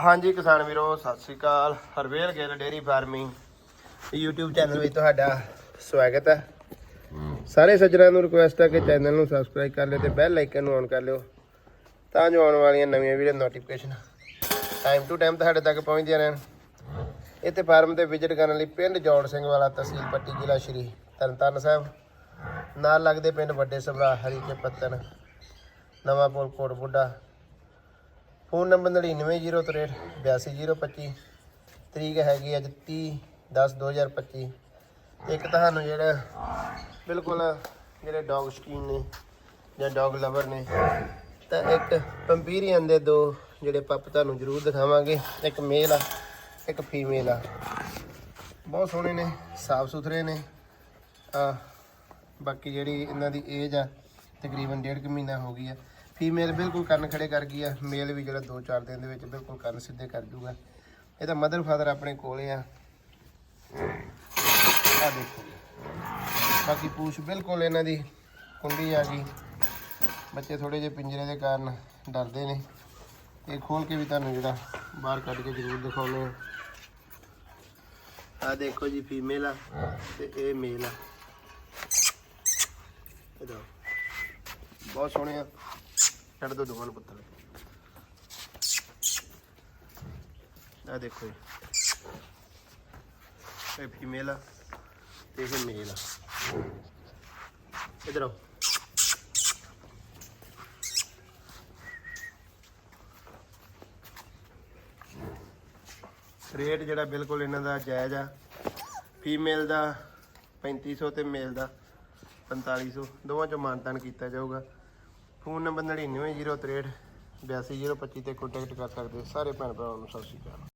ਹਾਂਜੀ ਕਿਸਾਨ ਵੀਰੋ, ਸਤਿ ਸ੍ਰੀ ਅਕਾਲ। Harvel Gill dairy farming YouTube channel ਵਿੱਚ ਤੁਹਾਡਾ ਸਵਾਗਤ ਹੈ। ਸਾਰੇ ਸੱਜਣਾਂ ਨੂੰ ਰਿਕੁਐਸਟ ਹੈ ਕਿ ਚੈਨਲ ਨੂੰ ਸਬਸਕ੍ਰਾਈਬ ਕਰ ਲਿਓ ਤੇ ਬੈਲ ਆਈਕਨ ਨੂੰ ਔਨ ਕਰ ਲਿਓ ਤਾਂ ਜੋ ਆਉਣ ਵਾਲੀਆਂ ਨਵੀਆਂ video notification time to time ਤੁਹਾਡੇ ਤੱਕ ਪਹੁੰਚਦੀਆਂ ਰਹਿਣ। ਇੱਥੇ ਫਾਰਮ ਤੇ ਵਿਜ਼ਿਟ ਕਰਨ ਲਈ ਪਿੰਡ ਜੋੜ ਸਿੰਘ ਵਾਲਾ ਤਹਿਸੀਲ ਪੱਟੀ ਜ਼ਿਲ੍ਹਾ ਸ਼੍ਰੀ ਤਰਨਤਾਰਨ ਸਾਹਿਬ। ਨਾਲ ਲੱਗਦੇ ਪਿੰਡ ਵੱਡੇ ਸਭਰਾ ਹਰੀਕੇ ਪੱਤਨ ਨਵਾਂ ਪੁਲ ਕੋਟ ਬੁੱਢਾ ਫੋਨ ਨੰਬਰ 9903825025 ਤਰੀਕ ਹੈਗੀ ਅੱਜ 30 10 2025 ਇੱਕ ਤੁਹਾਨੂੰ ਜਿਹੜਾ ਬਿਲਕੁਲ ਜਿਹੜੇ ਡੌਗ ਸ਼ਕੀਨ ਨੇ ਜਾਂ ਡੌਗ ਲਵਰ ਨੇ, ਤਾਂ ਇੱਕ ਪੰਪੀਰੀਅਨ ਦੇ ਦੋ ਜਿਹੜੇ ਪੱਪ ਤੁਹਾਨੂੰ ਜ਼ਰੂਰ ਦਿਖਾਵਾਂਗੇ। ਇੱਕ ਮੇਲ ਆ, ਇੱਕ ਫੀਮੇਲ ਆ। ਬਹੁਤ ਸੋਹਣੇ ਨੇ, ਸਾਫ਼ ਸੁਥਰੇ ਨੇ। ਆ, ਬਾਕੀ ਜਿਹੜੀ ਇਹਨਾਂ ਦੀ ਏਜ ਆ ਤਕਰੀਬਨ ਡੇਢ ਕੁ ਮਹੀਨਾ ਹੋ ਗਈ ਆ। ਫੀਮੇਲ ਬਿਲਕੁਲ ਕੰਨ ਖੜੇ ਕਰ ਗਈ ਆ। ਮੇਲ ਵੀ ਜਿਹੜਾ 2-4 ਦਿਨ ਦੇ ਵਿੱਚ ਬਿਲਕੁਲ ਕੰਨ ਸਿੱਧੇ ਕਰ ਦੂਗਾ ਇਹਦਾ ਮਦਰ ਫਾਦਰ ਆਪਣੇ ਕੋਲੇ ਆ। ਆ ਦੇਖੋ ਬਾਕੀ ਪੂਛ ਬਿਲਕੁਲ ਇਹਨਾਂ ਦੀ ਕੁੰਡੀ ਆ ਗਈ। ਬੱਚੇ ਥੋੜੇ ਜਿਹੇ ਪਿੰਜਰੇ ਦੇ ਕਾਰਨ ਡਰਦੇ ਨੇ। ਇਹ ਖੋਲ ਕੇ ਵੀ ਤੁਹਾਨੂੰ ਜਿਹੜਾ ਬਾਹਰ ਕੱਢ ਕੇ ਜ਼ਰੂਰ ਦਿਖਾਉਨੇ ਆ ਆ ਦੇਖੋ ਜੀ ਫੀਮੇਲ ਆ ਤੇ ਇਹ ਮੇਲ ਆ। ਬਹੁਤ ਸੋਹਣੇ ਆ। ਛੱਡ ਦੋ ਦੋਵਾਂ ਨੂੰ ਪੁੱਤਰ ਆ ਦੇਖੋ ਜੀ। ਇਹ ਫੀਮੇਲ ਆ ਤੇ ਇਹ ਮੇਲ ਆ। ਇਧਰ ਆਓ। ਰੇਟ ਜਿਹੜਾ ਬਿਲਕੁਲ ਇਹਨਾਂ ਦਾ ਜਾਇਜ਼ ਆ। ਫੀਮੇਲ ਦਾ 3500 ਤੇ ਮੇਲ ਦਾ 4500 ਦੋਵਾਂ ਚੋਂ ਮਾਨਤਾਨ ਕੀਤਾ ਜਾਊਗਾ। ਫੋਨ ਨੰਬਰ 9903 82025 ਤੇ ਕੰਟੈਕਟ ਕਰ ਸਕਦੇ ਹੋ। ਸਾਰੇ ਭੈਣ ਭਰਾਵਾਂ ਨੂੰ, ਸਤਿ ਸ਼੍ਰੀ ਅਕਾਲ